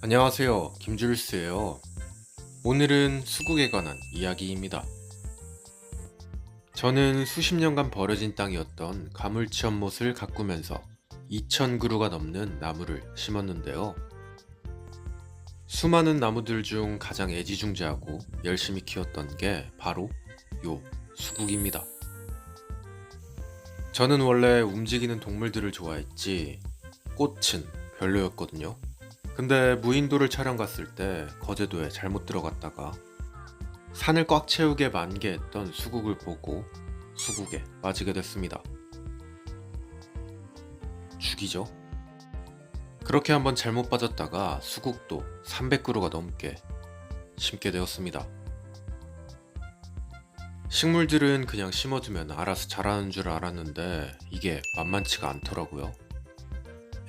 안녕하세요. 김줄스예요. 오늘은 수국에 관한 이야기입니다. 저는 수십 년간 버려진 땅이었던 가물치 연못을 가꾸면서 2,000그루가 넘는 나무를 심었는데요. 수많은 나무들 중 가장 애지중지하고 열심히 키웠던 게 바로 요 수국입니다. 저는 원래 움직이는 동물들을 좋아했지 꽃은 별로였거든요. 근데 무인도를 촬영 갔을 때 거제도에 잘못 들어갔다가 산을 꽉 채우게 만개했던 수국을 보고 수국에 빠지게 됐습니다. 죽이죠. 그렇게 한번 잘못 빠졌다가 수국도 300그루가 넘게 심게 되었습니다. 식물들은 그냥 심어두면 알아서 자라는 줄 알았는데 이게 만만치가 않더라고요.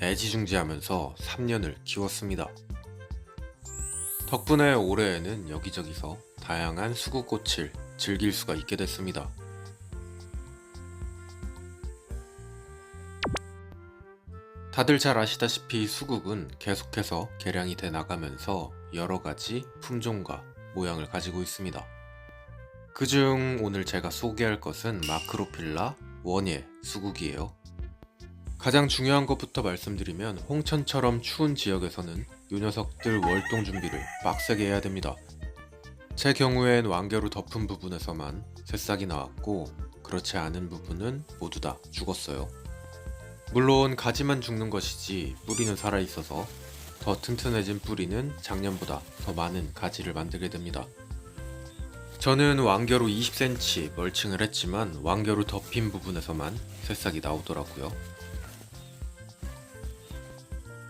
애지중지하면서 3년을 키웠습니다. 덕분에 올해에는 여기저기서 다양한 수국꽃을 즐길 수가 있게 됐습니다. 다들 잘 아시다시피 수국은 계속해서 개량이 돼 나가면서 여러 가지 품종과 모양을 가지고 있습니다. 그중 오늘 제가 소개할 것은 마크로필라 원예 수국이에요. 가장 중요한 것부터 말씀드리면 홍천처럼 추운 지역에서는 요 녀석들 월동 준비를 빡세게 해야 됩니다. 제 경우엔 완개로 덮은 부분에서만 새싹이 나왔고 그렇지 않은 부분은 모두 다 죽었어요. 물론 가지만 죽는 것이지 뿌리는 살아있어서 더 튼튼해진 뿌리는 작년보다 더 많은 가지를 만들게 됩니다. 저는 완개로 20cm 멀칭을 했지만 완개로 덮인 부분에서만 새싹이 나오더라고요.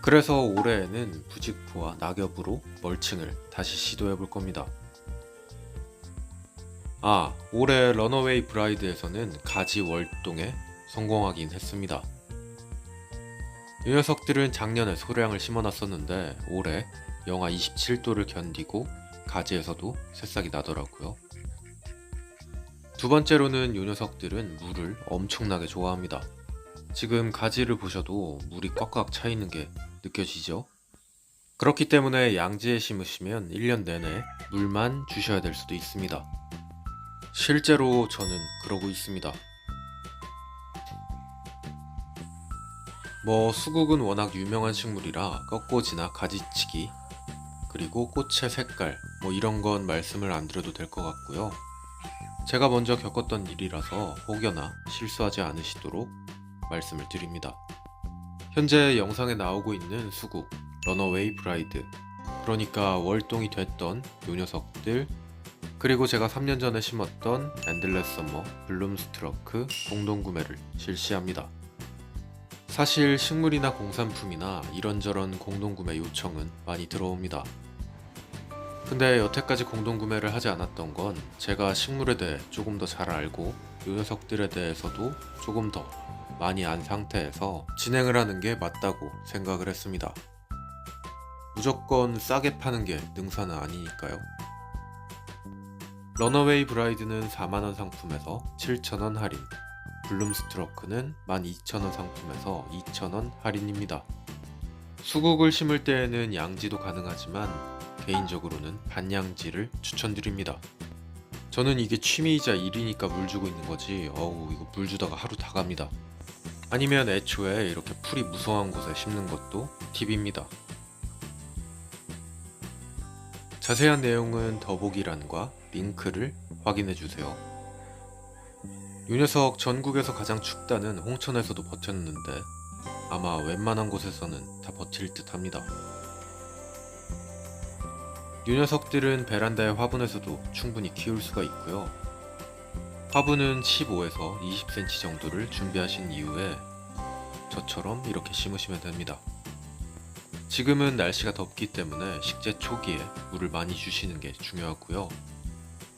그래서 올해에는 부직포와 낙엽으로 멀칭을 다시 시도해 볼 겁니다. 아, 올해 런어웨이 브라이드에서는 가지 월동에 성공하긴 했습니다. 이 녀석들은 작년에 소량을 심어놨었는데 올해 영하 27도를 견디고 가지에서도 새싹이 나더라고요. 두 번째로는 이 녀석들은 물을 엄청나게 좋아합니다. 지금 가지를 보셔도 물이 꽉꽉 차 있는 게 느껴지죠? 그렇기 때문에 양지에 심으시면 1년 내내 물만 주셔야 될 수도 있습니다. 실제로 저는 그러고 있습니다. 뭐 수국은 워낙 유명한 식물이라 꺾꽂이나 가지치기 그리고 꽃의 색깔 뭐 이런 건 말씀을 안 드려도 될 것 같고요. 제가 먼저 겪었던 일이라서 혹여나 실수하지 않으시도록 말씀을 드립니다. 현재 영상에 나오고 있는 수국 런어웨이 브라이드 그러니까 월동이 됐던 요 녀석들 그리고 제가 3년 전에 심었던 엔들레스 서머 블룸스트러크 공동 구매를 실시합니다. 사실 식물이나 공산품이나 이런저런 공동 구매 요청은 많이 들어옵니다. 근데 여태까지 공동 구매를 하지 않았던 건 제가 식물에 대해 조금 더 잘 알고 요 녀석들에 대해서도 조금 더 많이 안 상태에서 진행을 하는 게 맞다고 생각을 했습니다. 무조건 싸게 파는 게 능사는 아니니까요. 런어웨이 브라이드는 4만원 상품에서 7,000원 할인, 블룸스트러크는 12,000원 상품에서 2,000원 할인입니다. 수국을 심을 때에는 양지도 가능하지만 개인적으로는 반양지를 추천드립니다. 저는 이게 취미이자 일이니까 물 주고 있는 거지 어우 이거 물 주다가 하루 다 갑니다. 아니면 애초에 이렇게 풀이 무성한 곳에 심는 것도 팁입니다. 자세한 내용은 더보기란과 링크를 확인해 주세요. 이 녀석 전국에서 가장 춥다는 홍천에서도 버텼는데 아마 웬만한 곳에서는 다 버틸 듯 합니다. 이 녀석들은 베란다의 화분에서도 충분히 키울 수가 있고요. 화분은 15에서 20cm 정도를 준비하신 이후에 저처럼 이렇게 심으시면 됩니다. 지금은 날씨가 덥기 때문에 식재 초기에 물을 많이 주시는 게 중요하고요.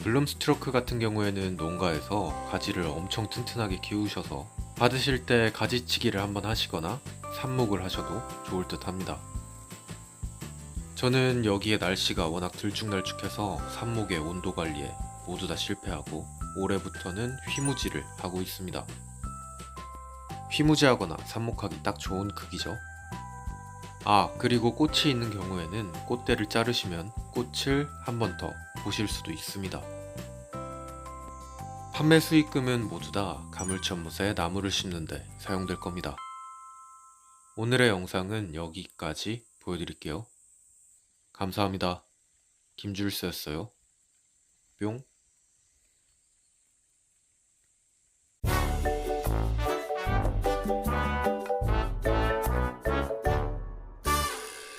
블룸 스트로크 같은 경우에는 농가에서 가지를 엄청 튼튼하게 키우셔서 받으실 때 가지치기를 한번 하시거나 삽목을 하셔도 좋을 듯 합니다. 저는 여기에 날씨가 워낙 들쭉날쭉해서 삽목의 온도 관리에 모두 다 실패하고 올해부터는 휘무지를 하고 있습니다. 휘무지하거나 삽목하기 딱 좋은 크기죠. 아, 그리고 꽃이 있는 경우에는 꽃대를 자르시면 꽃을 한 번 더 보실 수도 있습니다. 판매 수익금은 모두 다 가물치연못에 나무를 심는데 사용될 겁니다. 오늘의 영상은 여기까지 보여드릴게요. 감사합니다. 김줄수였어요. 뿅.